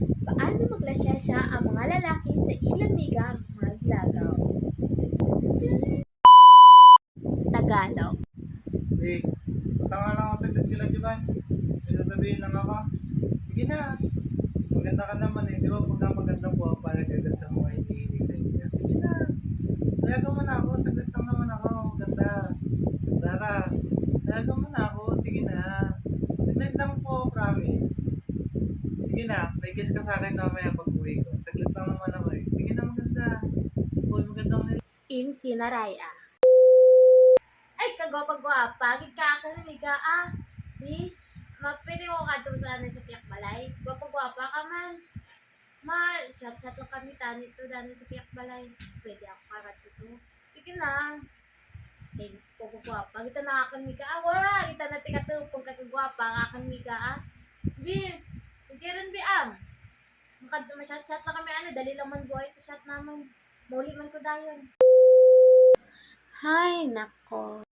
Paano maglasyasya ang mga lalaki sa ilang miga maglagaw? Tagalog. Punta nga lang ako sa kila Juban. May sasabihin lang ako. Sige na. Maganda ka naman eh. Di ba pagka maganda po ako para agad sa mga hinihilig sa inyo. Sige na. Tayagan mo na ako. Saglit lang naman ako. Ganda. Dara. Tayagan mo na ako. Sige na. Saglit lang po. Promise. Sige na. May kiss ka sa akin mamaya pag uwi ko. Saglit lang naman ako eh. Sige na maganda. Uy, magandang nila. In Kinaraya. Ay, kagwapa-gwapa. Gid ka ka ka ah. Bi, mapwede ko ka sa ano sa piyak balay. Gwapa-gwapa ka man. Ma, shot-shot lang kami tani to dani sa piyak balay. Pwede ako karat to. Sige na. Eh, kagwapa. Kita na akan mi ka. Ah, wala. Kita na tika to. Pag kagwapa, akan mi ka ah. Bi, rin bi am. Makad ma-shot-shot lang kami ano. Dali lang man buhay to shot naman. Muli man ko dayon. Hay, nako.